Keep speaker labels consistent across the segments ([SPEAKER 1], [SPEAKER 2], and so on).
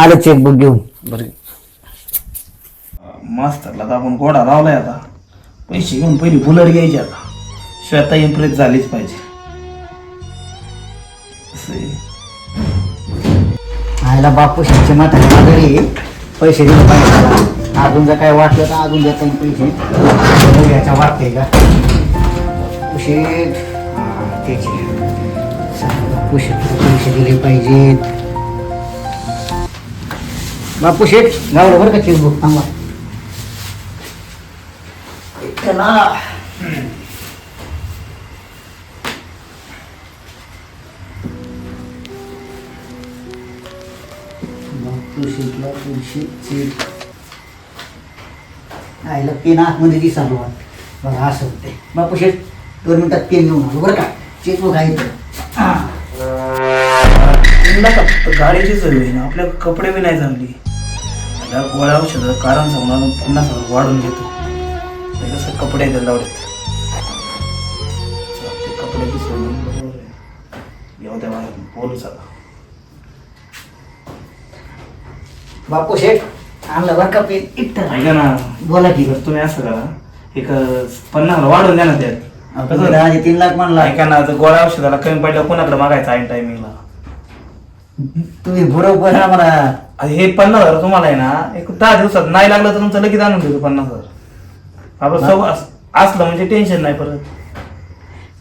[SPEAKER 1] आलं चेकबुक घेऊन.
[SPEAKER 2] बरं. मास्तरला तर आपण गोडा लावलाय आता. पैसे घेऊन पहिली बुलट घ्यायची आता. श्वेता इम्प्रेस झालीच पाहिजे. असं आहे.
[SPEAKER 1] आयला बापू शिक्षण म्हाताऱ्या घरी पैसे दिले पाहिजे. अजून जर काय वाटलं तर अजून देता येईल पैसे. बघू याच्या वाटते का? शेठ हा, पैसे दिले पाहिजेत. बापू शेठ गावलं बरं का चेकबुक थांबा चला. बापू शेठला पैसे चेक आईला पेन आतमध्ये दिसालो बघा असं होते बापू शेठ दोन मिनिटात पेन घेऊन आलो बरं का? चेकबुक आहे इथं.
[SPEAKER 2] तीन लाखात तर गाडीची ना आपल्या कपडे बी नाही चांगली मला गोळ्या औषध कारण सांगून पन्नास हजार वाढून घेतो. हे कसं कपडे आहेत लावलेत ते कपड्याची बरोबर आहे. येऊ द्या बाहेर बोलू आता
[SPEAKER 1] बापू शेठ आणलं बरं का पेन इथं
[SPEAKER 2] ऐका ना
[SPEAKER 1] बोला की.
[SPEAKER 2] जर तुम्ही असं करा एक पन्नास हजार वाढून द्या ना त्यात.
[SPEAKER 1] आपण आधी तीन लाख म्हणला.
[SPEAKER 2] ऐका ना जर गोळ्या औषधाला कमी पडलं कोणाकडे मागायचं आहे टायमिंगला
[SPEAKER 1] तुम्ही बरोबर आम्हाला.
[SPEAKER 2] हे पन्नास हजार तुम्हाला आहे ना एक दहा दिवसात नाही लागलं तर तुमचं लगेच आणून देतो पन्नास हजार. आपण सव असलं म्हणजे टेन्शन नाही परत.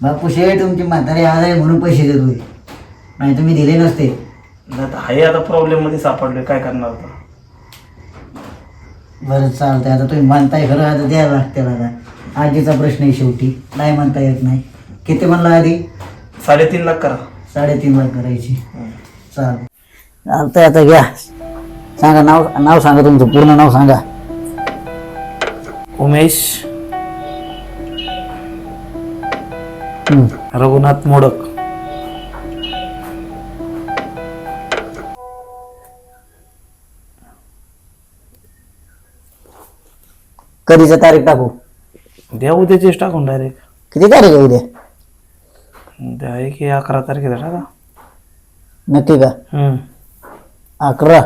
[SPEAKER 1] बापू शेठ तुमची म्हातारी आज आहे म्हणून पैसे देतोय. नाही तुम्ही दिले नसते.
[SPEAKER 2] नाही तर हाय आता प्रॉब्लेममध्ये सापडले काय करणार आता?
[SPEAKER 1] बरं चालतंय. आता तुम्ही म्हणताय खरं आता द्यायला लागते आता. आजीचा प्रश्न आहे शेवटी. नाही म्हणता येत नाही. किती म्हणला आधी?
[SPEAKER 2] साडेतीन लाख करा.
[SPEAKER 1] साडेतीन लाख करायची. चाल चालतंय आता घ्या. सांगा नाव नाव सांगा तुमचं पूर्ण नाव सांगा.
[SPEAKER 2] उमेश.
[SPEAKER 1] हं.
[SPEAKER 2] रघुनाथ मोडक.
[SPEAKER 1] कधीचं तारीख टाकू?
[SPEAKER 2] द्या उद्याचीच टाकून डायरेक्ट
[SPEAKER 1] किती तारीख आहे उद्या?
[SPEAKER 2] द्या एक हे अकरा तारखेला टाका.
[SPEAKER 1] नक्की का?
[SPEAKER 2] हम्म.
[SPEAKER 1] अकरा.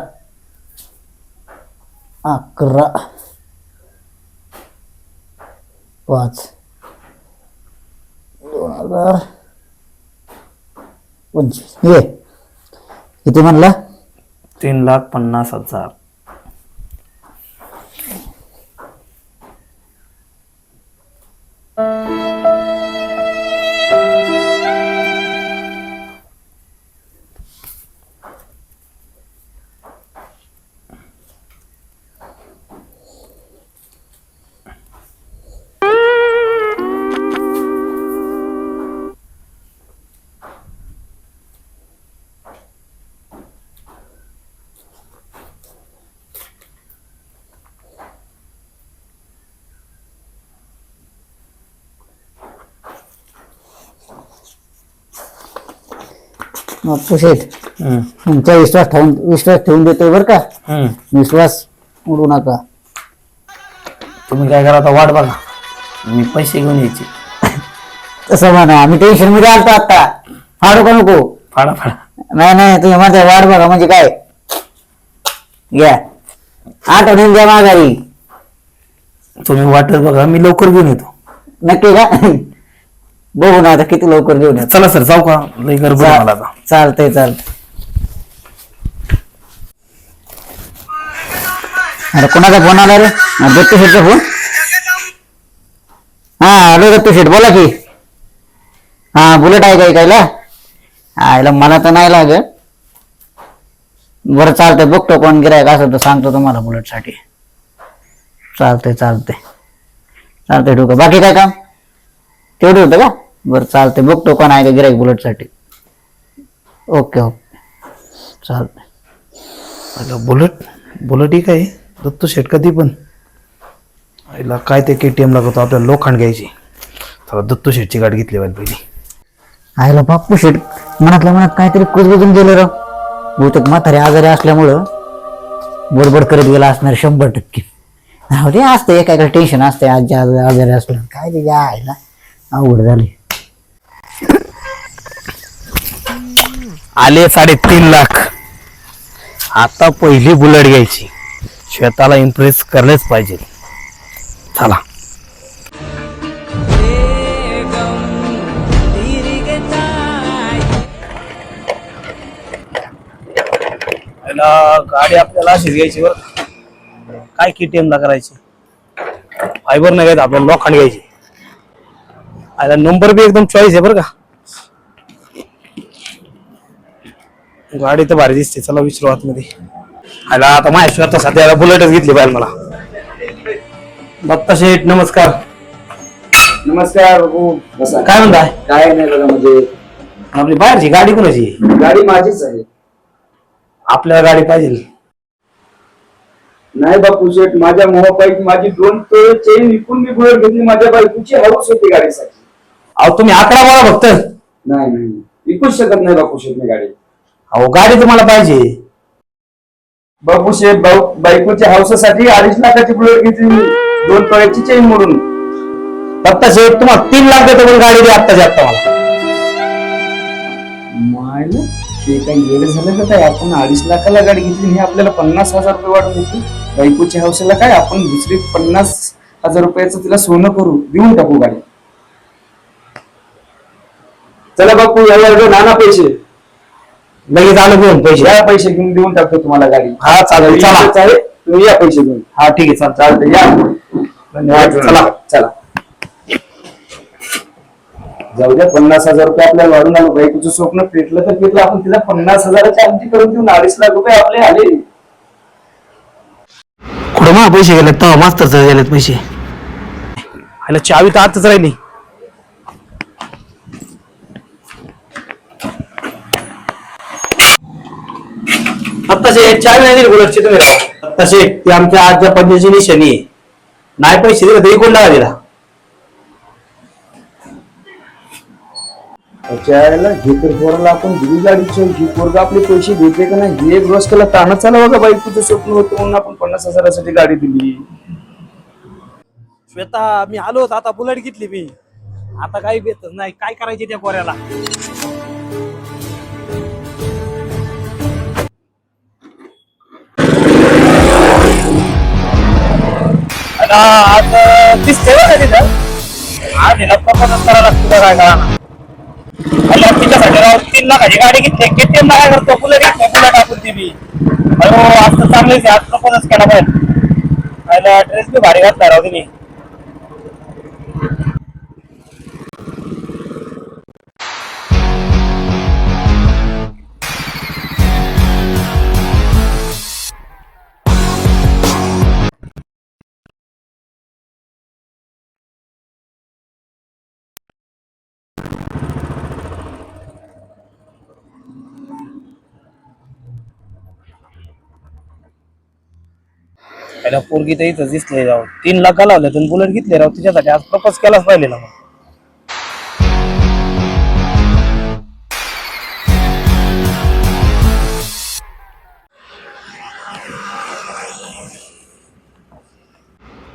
[SPEAKER 1] अकरा. पाच. दोन हजार. पंचवीस. हे किती म्हणला?
[SPEAKER 2] तीन लाख पन्नास हजार. हम्म.
[SPEAKER 1] तुमचा विश्वास ठेवून विश्वास ठेवून देतोय बरं का. विश्वास उडू नका.
[SPEAKER 2] तुम्ही काय करा आता वाट बघा. मी पैसे घेऊन यायचे.
[SPEAKER 1] तसं म्हणा आम्ही टेन्शनमध्ये आलतो आता. फाडू का नको?
[SPEAKER 2] फाडा फाडा.
[SPEAKER 1] नाही नाही तुम्ही म्हणता वाट बघा म्हणजे काय? घ्या. आठवणीन द्या माघारी.
[SPEAKER 2] तुम्ही वाटत बघा मी लवकर घेऊन येतो.
[SPEAKER 1] नक्की का? बघू ना आता किती लवकर घेऊन येतो
[SPEAKER 2] चला सर जाऊ का? लई गडबड आहे मला आता.
[SPEAKER 1] चालतंय चालतंय. अरे कोणाचा फोन आला रे? हा, दत्तू शेठचा फोन हा हॅलो दत्तू शेठ बोला की. हा बुलेट आहे का ऐकायला? आयला मला तर नाही लागत. बरं चालतंय बघतो कोण गिरायक असं तर सांगतो तुम्हाला बुलेटसाठी. चालतंय चालतंय. चालतंय ठेवू का? बाकी काय काम? तेवढं होतं का? बरं चालतंय. बघतो कोण आहे का गिरायक बुलेटसाठी. Okay okay. चालतंय.
[SPEAKER 2] अगं बुलेट? बुलेट ही काय? दत्तू शेट कधी पण. आईला काय ते के टी एम लागतो आपल्याला लोखंड घ्यायची. चला दत्तू शेटची गाडी घेतली पाहिजे पहिली.
[SPEAKER 1] आईला बापू शेट मनातल्या मनात काहीतरी कुजबुजून गेलं राव बहुतेक म्हातारे आजारी असल्यामुळं बडबड करत गेला असणार शंभर टक्के. राहू दे असतं एकाकडे टेन्शन असते आजी आज आजारी असलं काय ते आईला अवघड झाली
[SPEAKER 2] आले साडेतीन लाख. आता पहिली बुलेट घ्यायची. श्वेताला इम्प्रेस करलेच पाहिजे. चला. गाडी आपल्याला अशीच घ्यायची बरं काय केटीएम ला करायची? फायबर नाही घ्यायचं आपल्याला लोखंड घ्यायची. आता नंबर बी एकदम चॉईस आहे बरं का? गाडी तर भारी दिसते चला विचारू आतमध्ये. आला आता माझ्या स्वतः सध्या बुलेटच घेतली पाहिजे मला. दत्ता शेठ नमस्कार.
[SPEAKER 3] नमस्कार बाबू बसा.
[SPEAKER 2] काय म्हणताय?
[SPEAKER 3] काय नाही बघा म्हणजे
[SPEAKER 2] आपली बाहेरची गाडी कोणाची?
[SPEAKER 3] गाडी माझीच आहे.
[SPEAKER 2] आपल्याला गाडी पाहिजे.
[SPEAKER 3] नाही बापू शेठ माझ्या मोबाईल माझी दोन तोळे चेन विकून मी बुलेट घेतली माझ्या बायकोची हाऊस होती गाडीसाठी.
[SPEAKER 2] अहो तुम्ही अकरा बोला फक्त?
[SPEAKER 3] नाही नाही. विकूच शकत नाही बापू शेठ मी गाडी.
[SPEAKER 2] अहो गाडी तुम्हाला पाहिजे.
[SPEAKER 3] बापू शेठ भाऊ बायकोच्या हाऊससाठी अडीच लाखाची बुलेट घेतली मी. दोन तोळ्याची चेन मोडून.
[SPEAKER 2] दत्ता शेठ तुम्हाला तीन लाख देतो पण गाडी द्या आत्ताची आत्ता मला.
[SPEAKER 3] मायला ते काही गेलं झालं का काय? आपण अडीच लाखाला गाडी घेतली आणि हे आपल्याला पन्नास हजार रुपये वाढून घेतली बायकोच्या हाऊसला काय? आपण दुसरी पन्नास हजार रुपयाचं तिला सोनं करू देऊन टाकू गाडी. चला बापू या वर्ग नाना पैसे.
[SPEAKER 2] लगेच आलो घेऊन पैसे.
[SPEAKER 3] या पैसे घेऊन देऊन टाकतो तुम्हाला गाडी.
[SPEAKER 2] हा चालेल. चला.
[SPEAKER 3] इथेच आहे, तुम्ही या पैसे घेऊन.
[SPEAKER 2] हा ठीक आहे. चल
[SPEAKER 3] चालतंय या.
[SPEAKER 2] धन्यवाद. चला.
[SPEAKER 3] चला. जाऊ द्या पन्नास हजार रुपये आपल्याला वाढून आलो. बायकोचं स्वप्न पेटलं तर पेटलं. आपण तिला पन्नास हजाराची आमची करून देऊन अडीच लाख रुपये आपले आले.
[SPEAKER 2] कुठं मग पैसे गेलेत? तेव्हा मास्तरचे गेलेत पैसे. आयला चावी तर आतच राहिली. नाही दिली बुलेटची तुम्ही. राव तसे ती आमच्या आजच्या पद्धतीची निशाणी आहे. नाही पैसे दिले तरी कोण दिला
[SPEAKER 3] त्याच्याला हे तर पोराला आपण दिली गाडीची ही पोरगा आपले पैसे देते का नाही? हे एक रोज त्याला ताणच चालू बघा बायकोचं स्वप्न होतं म्हणून आपण पन्नास हजारासाठी गाडी दिली.
[SPEAKER 2] श्वेता मी आलो आता बुलेट घेतली मी. आता काही बेतच नाही. काय करायचे त्या पोऱ्याला? आता आज तिथं आज हिला प्रपोजच करायला लागतो काय अरे तिच्यासाठी राव तीन लाखाची गाडी घेतली केटीएम काय करतो बुलेट घेतली बुलेट टाकून ती मी. अरे हो, आज तर चांगलीच आज प्रपोजच केला पाहिजे ड्रेस बी भारी घातला राव तुम्ही पहिला पोरगी तर इथंच दिसले राव. तीन लाख लावले तुम्ही बुलेट घेतले राव. तिच्यासाठी आज प्रपोज केलाच पाहिजे ना मग.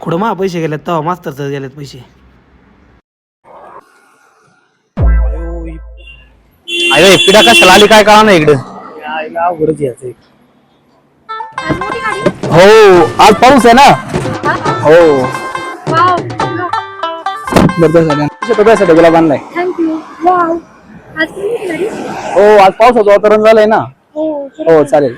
[SPEAKER 2] कुठं मा पैसे गेलेत? तेव्हा मास्तरचं गेलेत पैसे. अरे पिढा कशाला आली? काय कळा ना इकडं अवघडच यायचं हो आज पाऊस आहे ना? हो?
[SPEAKER 3] गुलाब आणलाय.
[SPEAKER 4] आज
[SPEAKER 3] हो आज पावसाचं वातावरण झालंय ना?
[SPEAKER 4] हो
[SPEAKER 3] हो चालेल.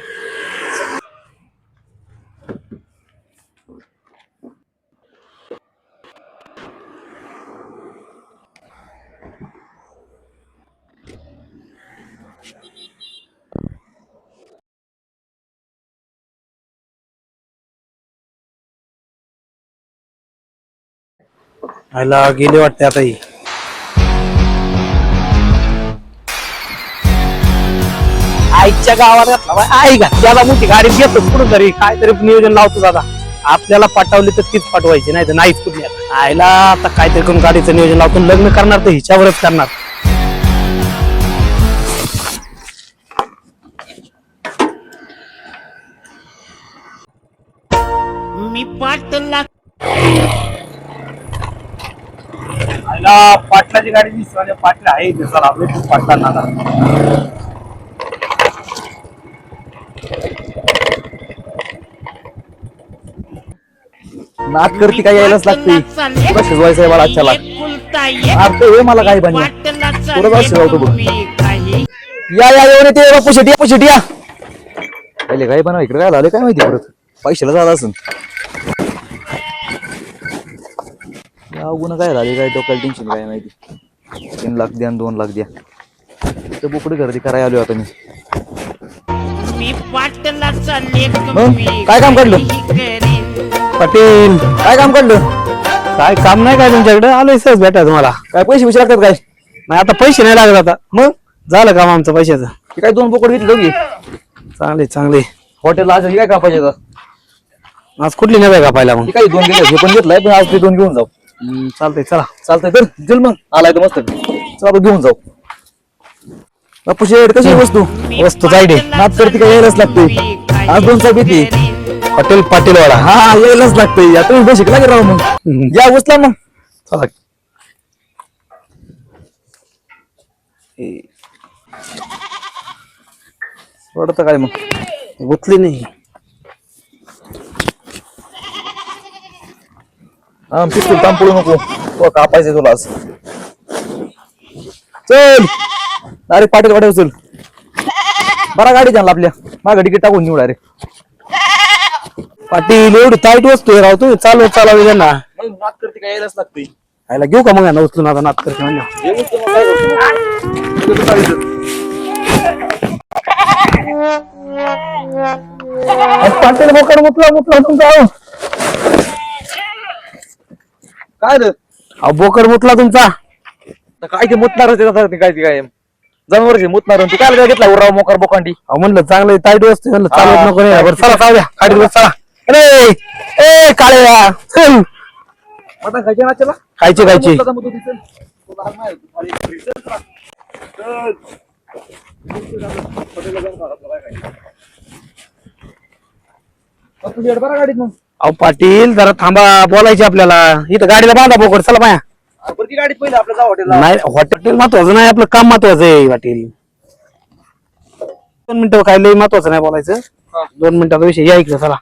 [SPEAKER 2] आयला गेले वाटते आता ही. आईच्या गावात घातला बा. आई घातल्याला मोठी गाडी घेतो कुठं तरी. काहीतरी नियोजन लावतो दादा. आपल्याला पाठवली तर तीच पाठवायची नाही तर नाहीच कुठली आता. आईला आता काहीतरी करून गाडीचं नियोजन लावतो. लग्न करणार तर हिच्यावरच करणार. मी याला पाटलाची गाडी दिसते पाटला आहे दिसला भेटू पाटला नाला
[SPEAKER 5] नाद करती काय यायलाच लागते? तुला शिजवायचं मला अच्छा लाग अर्थ मला काही बन या जाऊन शिजवतो बघ या या येऊन येते बापू शेटिया पू शेटिया पहिले काही बनवा इकडे काय झाले काय माहिती परत? पैशाला झाला असं गुन्हा काय झाले? काय डोक्याला टेन्शन काय माहिती? तीन लाख द्या आणि दोन लाख द्या. तर बोकडे गर्दी करायला आलो आता मी. काय काम काढलं?
[SPEAKER 2] पाटील.
[SPEAKER 5] काय काम काढलं?
[SPEAKER 2] काय काम नाही काय तुमच्याकडे? आलोय सहज भेटा तुम्हाला.
[SPEAKER 5] काय पैसे पैसे लागतात काय?
[SPEAKER 2] नाही आता पैसे नाही लागत आता.
[SPEAKER 5] मग?
[SPEAKER 2] झालं काम आमचं पैशाचं.
[SPEAKER 5] ते काय दोन बोकड घेतले दोघी?
[SPEAKER 2] चांगले चांगले.
[SPEAKER 5] हॉटेलला आज हे काय कापायचे आता?
[SPEAKER 2] आज कुठली नाही का पाहिला मग?
[SPEAKER 5] ते काही दोन घेतले हे पण घेतलाय पण आज ते दोन घेऊन जाऊ.
[SPEAKER 2] हम्म, चालतंय चला
[SPEAKER 5] चालतंय. तर चल मग आलाय तर मस्त चला आपण घेऊन जाऊ. बापू कशी आहे वस्तू?
[SPEAKER 2] वस्तू जायडे.
[SPEAKER 5] नाच करते काय यायलाच लागते आज दोन चाप येते.
[SPEAKER 2] हॉटेल पाटीलवाडा
[SPEAKER 5] हा यायलाच लागते या तुम्ही बस शिकला की राव मग. या उचला मग.
[SPEAKER 2] चला.
[SPEAKER 5] वाटत काय मग?
[SPEAKER 2] गुतली नाही.
[SPEAKER 5] पिस्तूल काम पडू नको. तो कापायचं तुला आज. चल. अरे पाटील गाडी उचल बरा गाडी जाणला आपल्या. मागा तिकीट टाकून निवडा रे
[SPEAKER 2] पाटील एवढी टाईट वस्तू राव. तुम्ही चालव चालव त्यांना
[SPEAKER 5] नाच करते काय यायलाच लागते
[SPEAKER 2] आयला घेऊ का मग यांना उचलून आता नात करते म्हणजे पाटील बोकड मुतला मुतला तुमचा.
[SPEAKER 5] काय रे
[SPEAKER 2] अहो बोकड मुतला तुमचा
[SPEAKER 5] आता काय ते मुतणार काय ते काय जनावर मुतणार तू काय घेतला उराव मोकार बोकांडी
[SPEAKER 2] अहो म्हणलं चांगलं टाईट वस्तू म्हणलं
[SPEAKER 5] हा.
[SPEAKER 2] चालवत नको नाही बरं चला जाऊ द्या गाडीवर चला अरे ए काळे चल
[SPEAKER 5] मटण खायचे ना चला
[SPEAKER 2] खायचे खायचे
[SPEAKER 5] मुतला जमत होती, चल. तुला हात नाही, तू खाली घरी चल, चला. चल. हॉटेलला जाऊन खा, तुला काय खायचं. बापू शेठ, बरा गाडीत मग
[SPEAKER 2] अहो पाटील जरा थांबा बोलायचे आपल्याला. इथं गाडीला बांधा बोकड. चला बाया.
[SPEAKER 5] अरे बरं ती गाडीत पहिले आपलं जाऊ हॉटेलला
[SPEAKER 2] नाही हॉटेल महत्वाचं नाही आपलं काम महत्वाचं आहे पाटील. दोन मिनिटं काय लय महत्वाचं नाही बोलायचं.
[SPEAKER 5] हा.
[SPEAKER 2] दोन मिनिटाचा विषय या इकडे चला.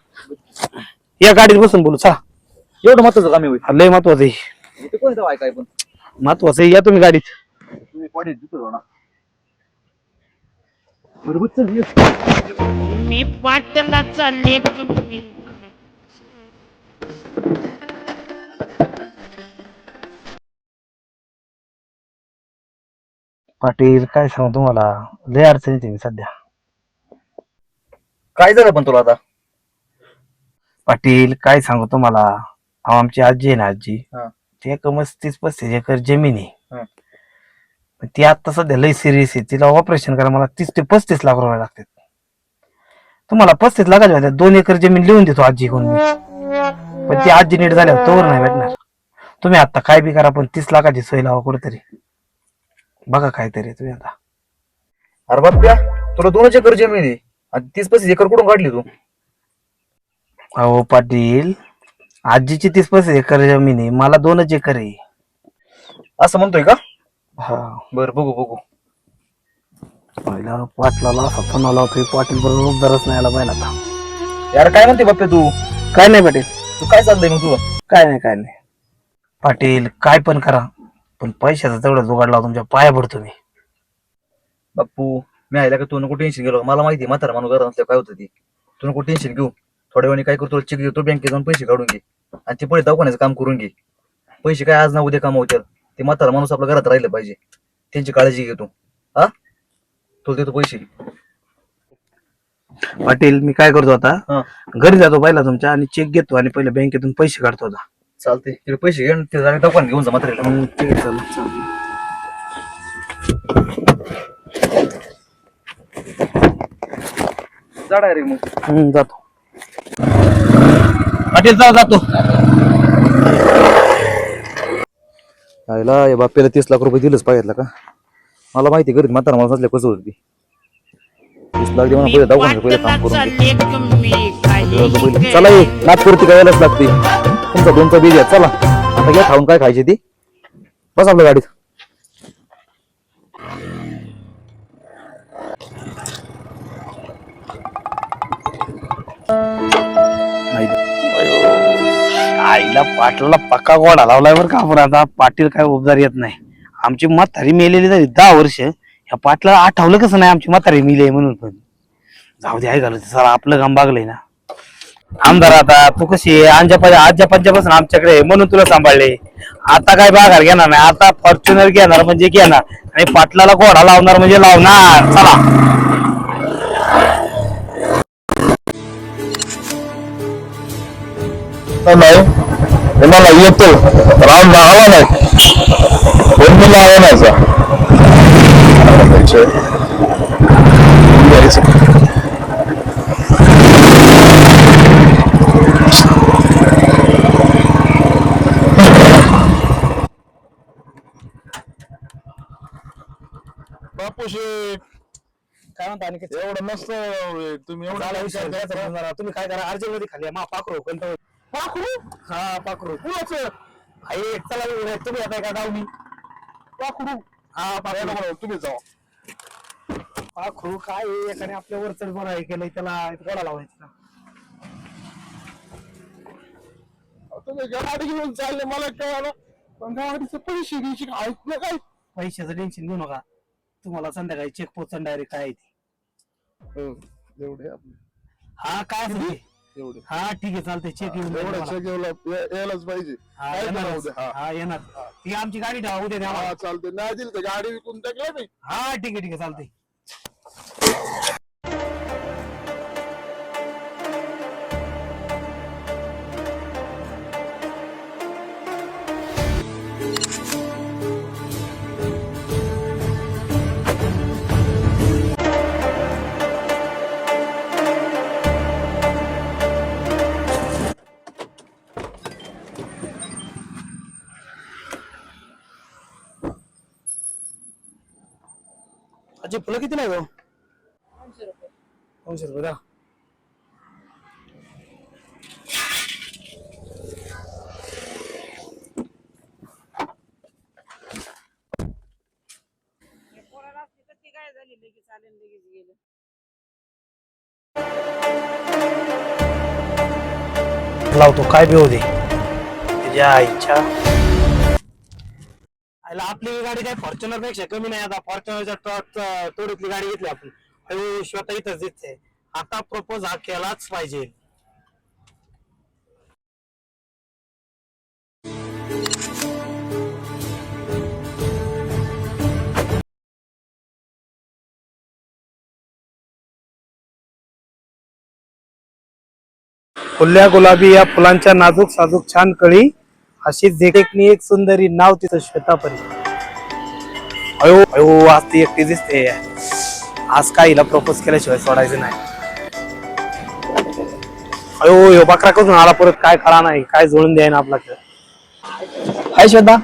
[SPEAKER 2] या गाडीत बसून बोलू चला.
[SPEAKER 5] एवढं महत्वाचं काम आहे होय.
[SPEAKER 2] हा, लय महत्वाचं आहे.
[SPEAKER 5] पण?
[SPEAKER 2] महत्वाचं आहे या तुम्ही गाडीत.
[SPEAKER 5] तुम्ही पॉडी तिथं जाऊ ना. बरोबर चल ये.
[SPEAKER 6] मी पाटला चालले
[SPEAKER 2] पाटील काय सांगू तुम्हाला? लय अडचणीत आहे मी सध्या.
[SPEAKER 5] काय झालं पण तुला आता?
[SPEAKER 2] पाटील काय सांगू तुम्हाला? अहो, आमची आजी आहे ना आजी.
[SPEAKER 5] हा.
[SPEAKER 2] ती एक पस्तीस पस्तीस एकर जमीन आहे.
[SPEAKER 5] हा.
[SPEAKER 2] पण ती आता सध्या लय सिरियस आहे. तिला ऑपरेशन करायला मला तीस ते पस्तीस लाख रुपये लागतात. तुम्हाला पस्तीस होत्या दोन एकर जमीन लिहून देतो आजीकडून मी. पण ती आजी नीट झाल्यावर तोवर नाही भेटणार. तुम्ही आता काय बी करा पण तीस लाखाची सोय लावा कुठेतरी. बघा काहीतरी तुम्ही आता.
[SPEAKER 5] अरे बाप्या तुला दोनच एकर जमीन आहे. आणि तीस पस्तीस एकर कुठून काढली तू?
[SPEAKER 2] अहो पाटील आजीची तीस पस्तीस एकर जमीन आहे मला दोनच एकर आहे.
[SPEAKER 5] असं म्हणतोय का?
[SPEAKER 2] हा.
[SPEAKER 5] बर बघू बघू.
[SPEAKER 2] पहिला पाटलाला असा फोन आला होता पाटील बरोबर उद्धारच नाही आला पाहिजे आता.
[SPEAKER 5] यार काय म्हणते बाप्या तू?
[SPEAKER 2] काय नाही पाटील.
[SPEAKER 5] तू काय चाललंय मग तुझं?
[SPEAKER 2] काय नाही काय नाही. पाटील काय पण करा पण पैशाचा तेवढा जुगाड लावा तुमच्या पाया पडतो मी.
[SPEAKER 5] बाप्पू मी आयला का तू नको टेन्शन गेलो मला माहिती आहे म्हातारा माणूस घरात काय होतं ती. तू नको टेन्शन घेऊ. थोड्या वेळाने काय करतो चेक देतो बँकेत जाऊन पैसे काढून घे. आणि ते पुढे दवाखान्याचं काम करून घे. पैसे काय आज ना उद्या कमावतात ते म्हातारा माणूस आपल्या घरात राहिलं पाहिजे. त्यांची काळजी घे तू. हा? तुला देतो पैसे.
[SPEAKER 2] पाटील मी काय करतो आता?
[SPEAKER 5] हा.
[SPEAKER 2] घरी जातो पहिला तुमच्या आणि चेक घेतो आणि पहिले बँकेतून पैसे काढतो आता.
[SPEAKER 5] चालते तिकडे पैसे घे आणि ते जाणे दवाखान्यात घेऊन जा म्हाताऱ्याला
[SPEAKER 2] मग ठीक आहे चालेल
[SPEAKER 5] जा डायरेक्ट मग.
[SPEAKER 2] हम्म, जातो.
[SPEAKER 5] पाटील जा जातो. आयला या बाप्याला तीस लाख रुपये दिलंच पाहिजे का? मला माहिती घरी म्हातारा मला कसं होती तीस लाख देऊन पहिले दवाखान्यात पहिले काम करून घे चला ये नाच करते काय यायलाच लागते. तुमचा दोनचा बीज आहे चला. आता घ्या खाऊन काय खायची ती? बस आपल्या गाडीत.
[SPEAKER 2] आईला पाटलाला पक्का गोडा लावलाय बरं का आपण आता पाटील काय उपदार येत नाही. आमची म्हातारी मेलेली झाली दहा वर्ष ह्या पाटला आठवलं कसं नाही आमची म्हातारी मिले म्हणून पण. जाऊ दे आहे घालू सर आपलं काम बागलंय ना. आमदार आता तू कशी आहे? आमच्या आजच्या पंचापासून आमच्याकडे आहे, म्हणून तुला सांभाळले. आता काय बागार घेणार नाही? आता फॉर्च्युनर घेणार म्हणजे घेणार. आणि पाटलाला घोडा लावणार म्हणजे लावणार. चला.
[SPEAKER 7] नाही मला येतो. राम आला नाही मी आणायचा बापूशी
[SPEAKER 2] काय म्हणता आणि
[SPEAKER 7] एवढं नसतं तुम्ही एवढं
[SPEAKER 2] विचार जरा. तुम्ही काय करा अर्जंटमध्ये खाली मा पाखरू कंटाळ पाखरू? हा पाखरू. कुणाच? आहे चला तुम्ही आता का डावणी पाखरू? हा पाखरू.
[SPEAKER 7] तुम्ही जावा.
[SPEAKER 2] पाखरू काय आहे? एकाने आपल्या वर चढ बरं हे केलंय त्याला गोडा लावायचा.
[SPEAKER 7] तुम्ही गाडी घेऊन चालले मला कळालं. पण गाडीचे पैसे घ्यायचे का ऐकलं काय?
[SPEAKER 2] पैशाचं टेन्शन घेऊ नका. तुम्हाला संध्याकाळी चेक पोचन डायरेक्ट काय आहे ते.
[SPEAKER 7] एवढे आपले.
[SPEAKER 2] हा काय असेल ते?
[SPEAKER 7] एवढे.
[SPEAKER 2] हा ठीक आहे चालतंय. चेक येऊन जाईल तुम्हाला.
[SPEAKER 7] यायला- यायलाच पाहिजे.
[SPEAKER 2] हा,
[SPEAKER 7] काय
[SPEAKER 2] येणार.
[SPEAKER 7] करावं ते? हा.
[SPEAKER 2] हा येणार. ती आमची गाडी ठेवा उद्या द्या
[SPEAKER 7] हा चालते नाही दिली तर गाडी विकून टाकल्या मी
[SPEAKER 2] हा ठीक आहे ठीक आहे चालतंय. अजी फुलं किती नाही गो दोनशे रुपये द्या लावतो. काय बी दे. त्याच्या आईच्या. आईला आपली गाडी काय फॉर्च्युनरपेक्षा कमी नाही आता. फॉर्च्युनरच्या ट्रक तोडीतली गाडी घेतली आपण. हळू स्वतः इथंच दिसते आता प्रपोज हा केलाच पाहिजे. फुल्या गुलाबी या फुलांच्या नाजूक साजूक छान कळी. अशी देखणी एक सुंदरी नाव तिथं श्वेतापरी. अयो अयो आज ती एकटी दिसते. आज काय हिला प्रपोज केल्याशिवाय सोडायचं नाही. अयो यो बकरा करून आला परत काय कळा नाही काय जोडून द्याय ना आपला
[SPEAKER 8] हाय श्रद्धा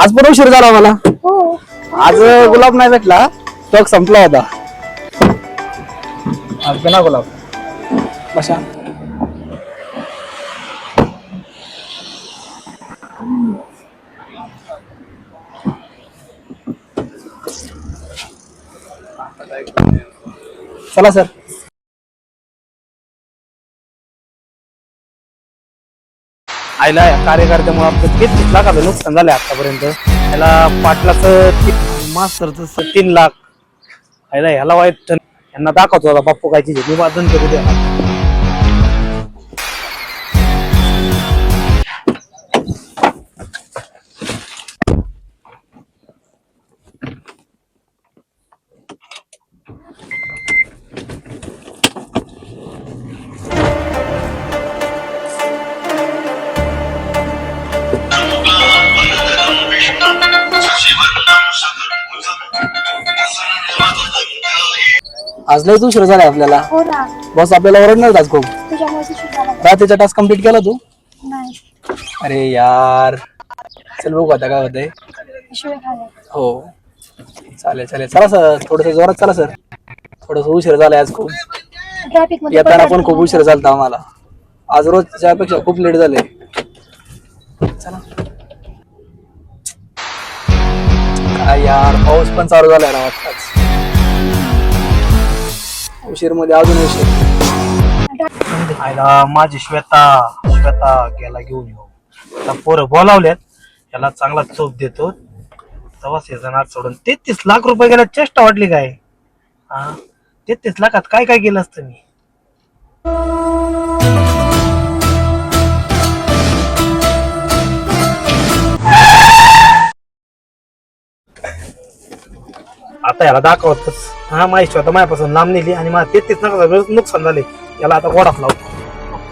[SPEAKER 8] आज पण उशीर झाला मला.
[SPEAKER 4] हो.
[SPEAKER 8] आज गुलाब नाही भेटला स्टॉक संपला होता. आज बिना गुलाब. बसा. चला सर.
[SPEAKER 2] आयला या कार्यकर्त्यामुळे आपलं किती लाखाचं नुकसान झालंय आतापर्यंत. याला पाटलाचं मास्तरचं तीन लाख. आयला ह्याला वाईट यांना दाखवतो आता बाप्पू काय चीज मी करू द्या
[SPEAKER 8] आज लय उशीर झाला आपल्याला.
[SPEAKER 4] हो ना.
[SPEAKER 8] बस आपल्याला ओरडणार आज खूप.
[SPEAKER 4] तुझ्यामुळे उशीर झाला
[SPEAKER 8] रात्रीचा टास्क कंप्लीट केला तू?
[SPEAKER 4] नाही.
[SPEAKER 8] अरे यार. चल बघू आता काय होतंय.
[SPEAKER 4] शिवाय खाल्ला
[SPEAKER 8] हो. चालेल चालेल. चला सर थोडस जोरात चला सर. थोडस उशीर झालाय आज खूप.
[SPEAKER 4] ट्रॅफिकमध्ये
[SPEAKER 8] येताना पण खूप उशीर झाला आम्हाला. आज रोजच्या पेक्षा खूप लेट झाले. चला. काय यार पाऊस पण चालू झालाय ना आत्ताच उशीरमध्ये अजून उशीर
[SPEAKER 2] आयला माझी श्वेता श्वेता गेला घेऊन येऊ. आता पोरं बोलावल्यात याला चांगला चोप देतो. तेव्हा सीझन आज सोडून तेहतीस लाख रुपये गेला चेष्टा वाटली काय? हा? तेहतीस लाखात काय काय केलं असतं मी? आता याला दाखवतच. हा माझी आता माझ्यापासून लांब नेली आणि मला तेहतीस लाखाचं नुकसान झाले. याला आता गोडाच लावतो.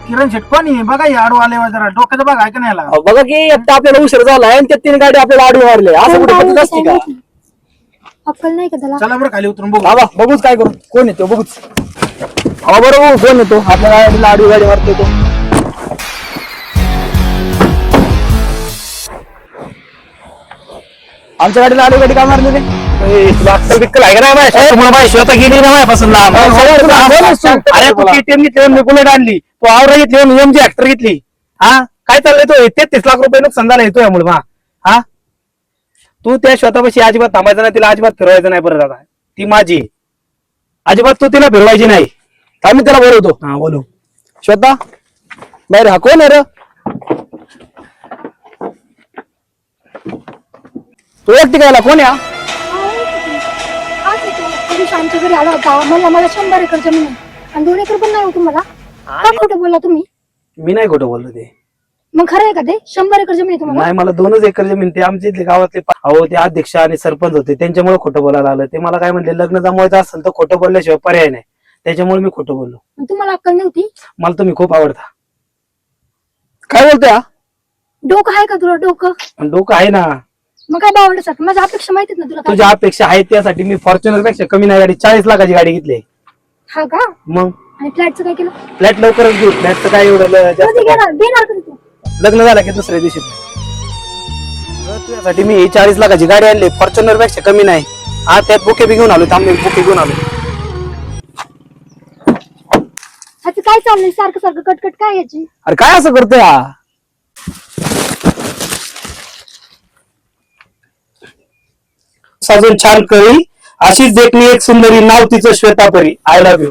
[SPEAKER 7] किरण शेट कोणी बघा या आडू आले जरा डोक्याचं बघा ऐका नाही याला.
[SPEAKER 2] बघा की आता आपल्याला उशीर झाला आणि त्या तीन गाडी आपल्याला आडवी मारले. असं कुठे पद्धत असते का?
[SPEAKER 4] अक्कल नाही का त्याला?
[SPEAKER 7] चला बरं खाली उतरून बघू.
[SPEAKER 2] बाबा बघूच काय करू. कोण येतो बघूच. हा बरोबर कोण येतो. आपल्या गाडीला आडवी गाडी मारतो तो. आमच्या गाडीला आडवी गाडी का मारली रे? ए, आहे का नाही स्वतः गेली ना माझ्यापासून लांब अरे तू केटीएम घेतली मी बुलेट आणली तू आवरा घेतली मी एमजी ऍक्टर घेतली हा काय चाललंय तो तेहतीस लाख रुपये नुकसान झालं तो यामुळे मा हा तू त्या स्वतःपाशी अजिबात थांबायचं नाही तिला अजिबात फिरवायचं नाही परत आता ती माझी अजिबात तू तिला फिरवायची नाही आम्ही त्याला बोलवतो हा बोलू श्वेता बाहेर हा कोण आहे तू एकटी कायला कोण आहे
[SPEAKER 4] आमच्या घरी आला होता. मला मला शंभर एकर जमीन आहे. आणि दोन एकर पण नाही हो तुम्हाला का खोटं बोलला तुम्ही?
[SPEAKER 2] मी नाही खोटं बोललो ते.
[SPEAKER 4] मग खरं आहे का ते? शंभर एकर जमीन आहे तुम्हाला?
[SPEAKER 2] नाही मला दोनच एकर जमीन ते आमच्या इथले गावातले पा- अहो ते अध्यक्ष आणि सरपंच होते त्यांच्यामुळे खोटं बोलायला आलं. ते मला काय म्हणले लग्न जमवायचं असेल तर खोटं बोलल्याशिवाय पर्याय नाही. त्याच्यामुळे मी खोटं बोललो.
[SPEAKER 4] मग तुम्हाला अक्कल नव्हती?
[SPEAKER 2] मला तुम्ही खूप आवडता. काय बोलतोय हा?
[SPEAKER 4] डोकं आहे का तुला? डोकं?
[SPEAKER 2] पण डोकं आहे ना.
[SPEAKER 4] मग काय बावडसाठी माझ्या अपेक्षा माहितीत ना तुला काय?
[SPEAKER 2] तुझ्या अपेक्षा आहेत त्यासाठी मी फॉर्च्युनरपेक्षा कमी नाही गाडी चाळीस लाखाची गाडी घेतली
[SPEAKER 4] हा का?
[SPEAKER 2] मग?
[SPEAKER 4] आणि फ्लॅटचं काय केलं?
[SPEAKER 2] फ्लॅट लवकरच घेऊ. फ्लॅटचं काय एवढं ल- जास्त
[SPEAKER 4] कधी घेणार? देणार कधी तू?
[SPEAKER 2] लग्न झालं की दुसऱ्या दिवशी. तुझ्यासाठी मी चाळीस लाखाची गाडी आणली. फॉर्च्युनरपेक्षा कमी नाही. हा त्यात बुके बी घेऊन आलो थांबले बुके घेऊन आलो
[SPEAKER 4] काय चाललंय? सारखं सारखं कटकट काय याची?
[SPEAKER 2] अरे काय असं करतोय हा? साजून छान कळी अशीच देखणी एक सुंदरी नाव तिचं श्वेतापरी. I love you